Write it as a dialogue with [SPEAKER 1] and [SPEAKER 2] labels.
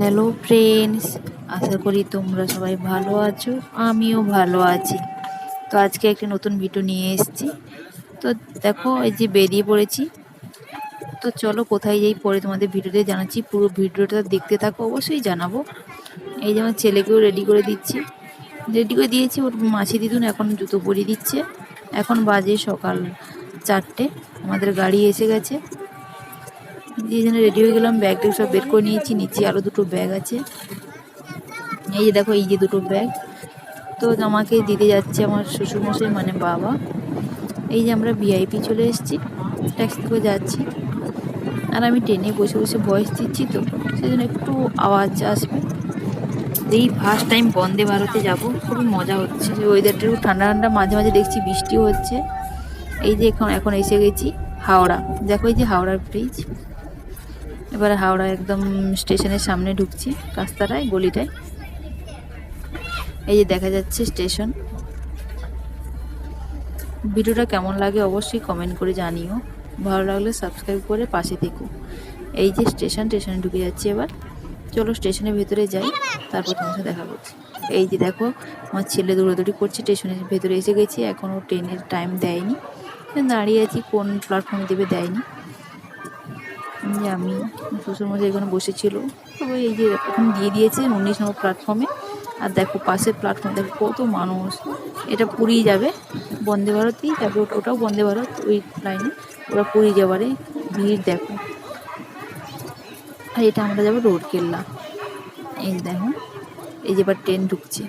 [SPEAKER 1] Hello friends আশা করি তোমরা সবাই ভালো আছো, আমিও ভালো আছি। তো আজকে একটি নতুন ভিডিও নিয়ে এসেছি। তো দেখো, এই যে বেরিয়ে পড়েছি। তো চলো কোথায় যাই, পরে তোমাদের ভিডিওতে জানাচ্ছি। পুরো ভিডিওটা দেখতে থাকো, অবশ্যই জানাব। এই যে আমার ছেলেকেও রেডি করে দিচ্ছি। রেডি করে দিয়েছি, ওর মাছি দিদুন এখন জুতো পরিয়ে দিচ্ছে। এখন বাজে সকাল চারটে, আমাদের গাড়ি এসে গেছে। দিয়ে জন্য রেডি হয়ে গেলাম ব্যাগ সব বের করে নিয়েছি, নিচে আরও দুটো ব্যাগ আছে। এই যে দেখো, এই যে দুটো ব্যাগ তো আমাকে দিতে যাচ্ছে আমার শ্বশুরমশাই মানে বাবা। এই যে আমরা ভিআইপি চলে এসেছি ট্যাক্সি করে যাচ্ছি। আর আমি ট্রেনে বসে বসে ভয়েস দিচ্ছি তো সেই জন্য একটু আওয়াজ আসবে। এই ফার্স্ট টাইম বন্দে ভারতে যাব, খুবই মজা হচ্ছে। যে ওয়েদারটা একটু ঠান্ডা ঠান্ডা, মাঝে মাঝে দেখছি বৃষ্টিও হচ্ছে। এই যে এখন এখন এসে গেছি হাওড়া। দেখো এই যে হাওড়ার ব্রিজ এবারে হাওড়া একদম স্টেশনের সামনে ঢুকছি রাস্তাটায় গলিটায়। এই যে দেখা যাচ্ছে স্টেশন। ভিডিওটা কেমন লাগে অবশ্যই কমেন্ট করে জানিও। ভালো লাগলে সাবস্ক্রাইব করে পাশে থেকো। এই যে স্টেশন, স্টেশনে ঢুকে যাচ্ছি এবার। চলো স্টেশনের ভেতরে যাই, তারপর তোমার সাথে দেখা করছি। এই যে দেখো, আমার ছেলে দৌড়াদৌড়ি করছে, স্টেশনের ভেতরে এসে গেছি। এখনও ট্রেনের টাইম দেয়নি। দাঁড়িয়ে আছি, কোন প্ল্যাটফর্মে দেবে দেয়নি। যে আমি শ্বশুরমশাই এখানে বসেছিল। তবে এই যে এখন দিয়ে দিয়েছে উনিশ নম্বর প্ল্যাটফর্মে আর দেখো পাশের প্ল্যাটফর্মে দেখো কত মানুষ। এটা পুরী যাবে। বন্দে ভারতই যাবে ওটাও বন্দে ভারত ওই লাইনে ওরা পুরী যাবারে। ভিড় দেখো। আর এটা আমরা যাব রোড কেল্লা। এই দেখো, এই যে এবার ট্রেন ঢুকছে।